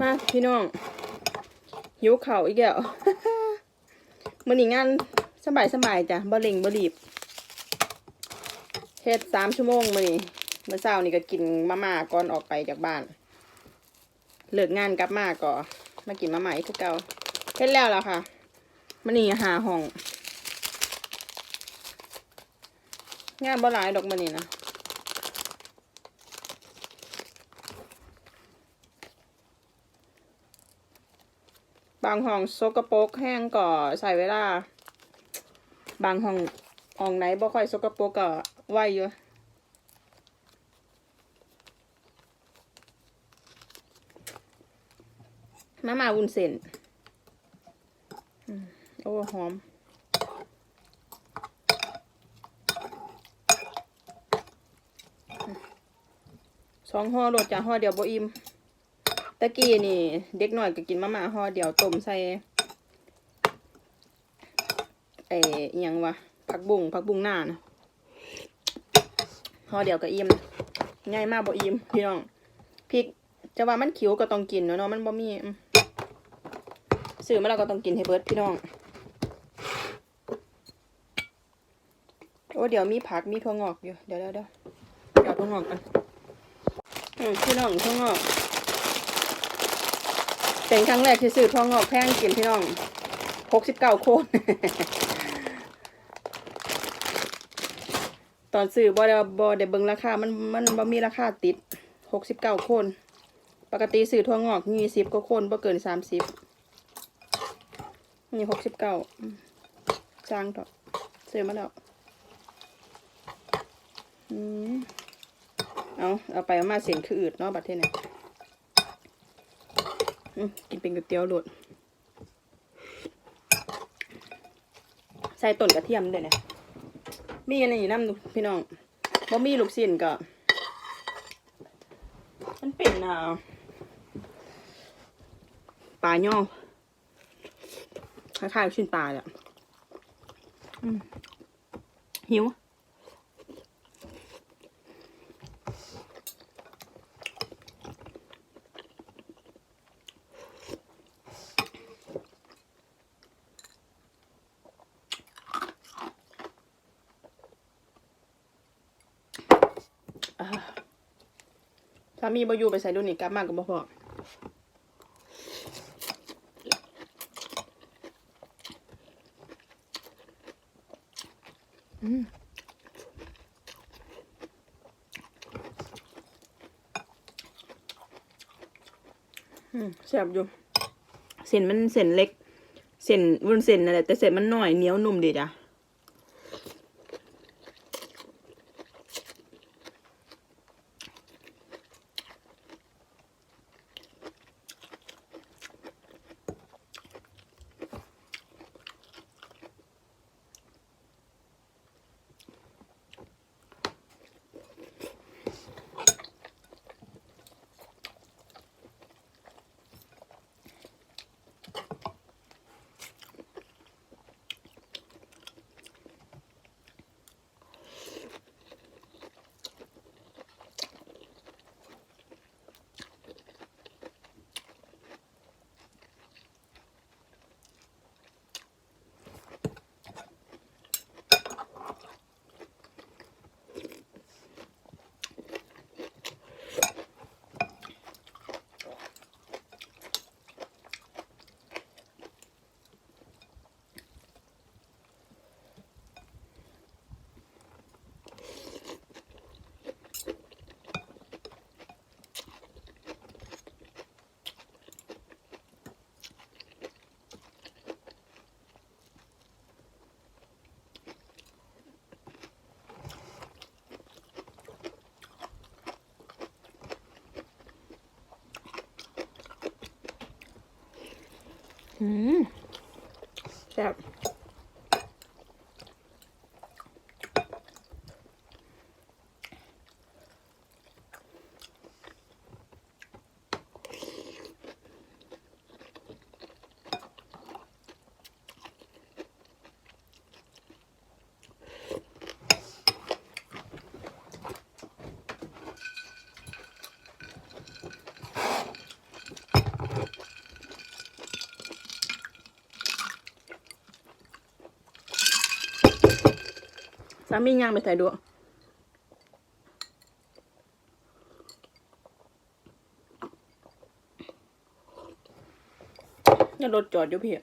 มาพี่น้อง หิวเข่าอีกแล้วมื้อนี้งานสบายสบายจ้ะบ่เร่งบ่รีบเฮ็ดสามชั่วโมงมื้อนี้เมื่อเช้านี่ก็กินมาม่าก่อนออกไปจากบ้าน เลิกงานกลับมาก็มากินมาม่าอีกคือเก่าเฮ็ดแล้วแล่ะค่ะมื้อนี้หาห้อง งานบ่หลายดอกมื้อนี้นะ บางห้องสกปกแห้งก็ใส่เวลา บางห้องห้องไหนบ่ค่อยสกปกก็ไหวอยู่มามาวุ้นเส้นอืมโอ้หอม สองห่อโดดจ้ะห่อเดียวบ่อิ่มะกี้นี่ เด็กหน่อยก็กินมาม่าห่อเดียวต้มใส่ไอ้ยังวะผักบุ้งผักบุ้งหน้านะห่อเดียวก็อิ่มง่ายมากบ่อิ่มพี่น้องพริกจะว่ามันขิวก็ต้องกินเนาะเนาะมันบ่มีซื้อมาแล้วก็ต้องกินให้เบิดพี่น้องโอ้เดี๋ยวมีผักมีถั่วงอกอยู่เดี๋ยวเดี๋ยวเดี๋ยวเดี๋ยวถั่วงอกกันพี่น้องถั่วงอก เป็นครั้งแรกที่ซื้อทองงอกแพงกินพี่น้องหกสิบเก้าโคนตอนซื้อบอเดบอได้เบิงราคา มันมันบ่มีราคาติดหกสิบเก้าโคน ปกติซื้อทองงอกยี่สิบก็โคนบ่เกินสามสิบนี่หกสิบเก้าจ้างต่อซื้อมาแล้วเอาเอาไปมาเสียงคืออืดเนาะบัดเทนี่ กินเป็นก๋วยเตี๋ยวโดดใส่ต้นกระเทียมด้วยเนี่ยมีอะไรนี่น้ำดูพี่น้องบ่มีลูกชิ้นก็ มันเป็นอ่าปลาย่อคล้ายๆลูกชิ้นปลาแหละหิว อ่าสามีบอยู่ไปใส่ดูนี่กลับมากับบ่พออืมอืมแซ่บอยู่ เส้นมันเส้นเล็ก เส้นวุ้นเส้นนั่นแหละแต่เส้นมันหน่อยเหนียวนุ่มดีจ้ะ แซ่บามีย่างไปใส่ด้วยนี่รถจอดอยู่พี่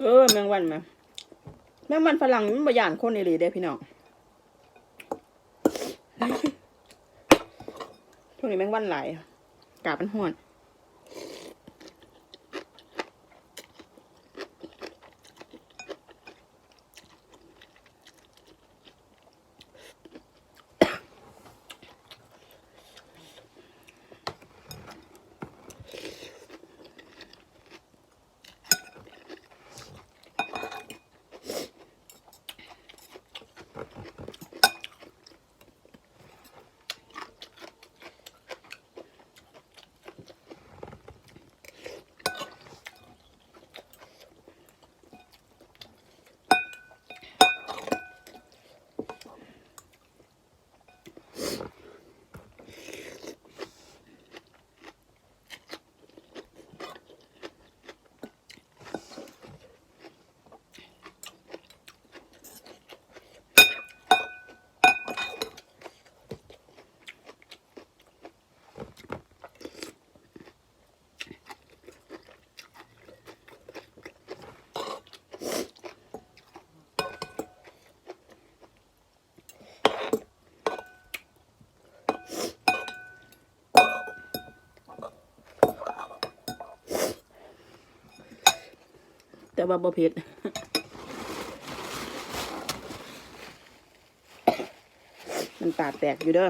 เออแมงวันมาแมงวันฝรั่งมันบหยานคนอีหลีเด้พี่น้องช่วงนี้แมงวันหลายกาบมันห้วน แต่ว่าบ่เผ็ดมันตาแตกอยู่เด้อ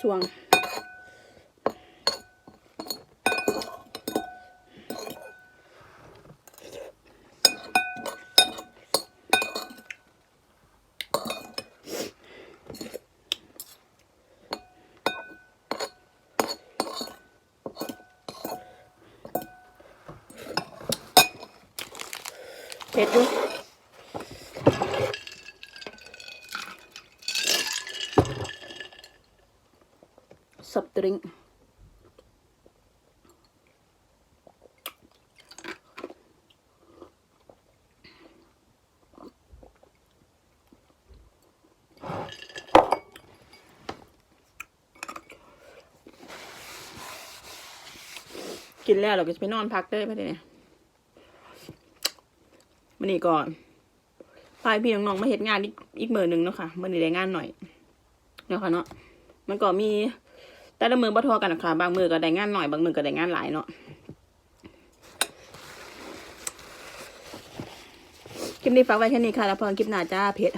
สวง เผ็ดอยู่สับตริงกินแล้วเราก็จะไปนอนพักได้ไหมเนี่ย มันนี่ก่อนพายพี่น้องๆมาเห็นงานอีกเมือหนึ่งเนาะค่ะมันนี่ได้งานหน่อยเนาะค่ะเนาะมันก็มีแต่ละมือบ่ทอกันนะคะบางมือก็ได้งานหน่อยบางมือก็ได้งานหลายเนาะคลิปนี้ฝากไว้แค่นี้ค่ะแล้วพอคลิปหน้าจ้าเพจ